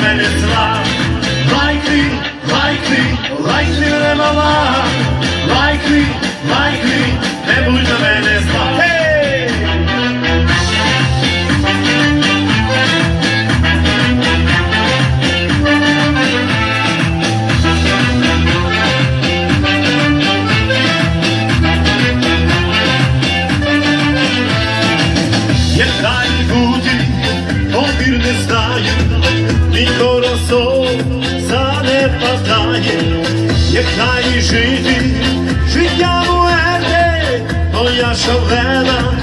minutes love. Likely, likely, likely, la la la. Likely, likely. Єднає жити, життя моє, моя шовена.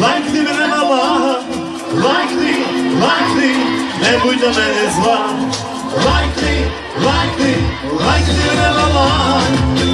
лайкни мене мала, лайкни, лайкни, не будь на мене зла, лайкни, лайкни, лайкни мене мала.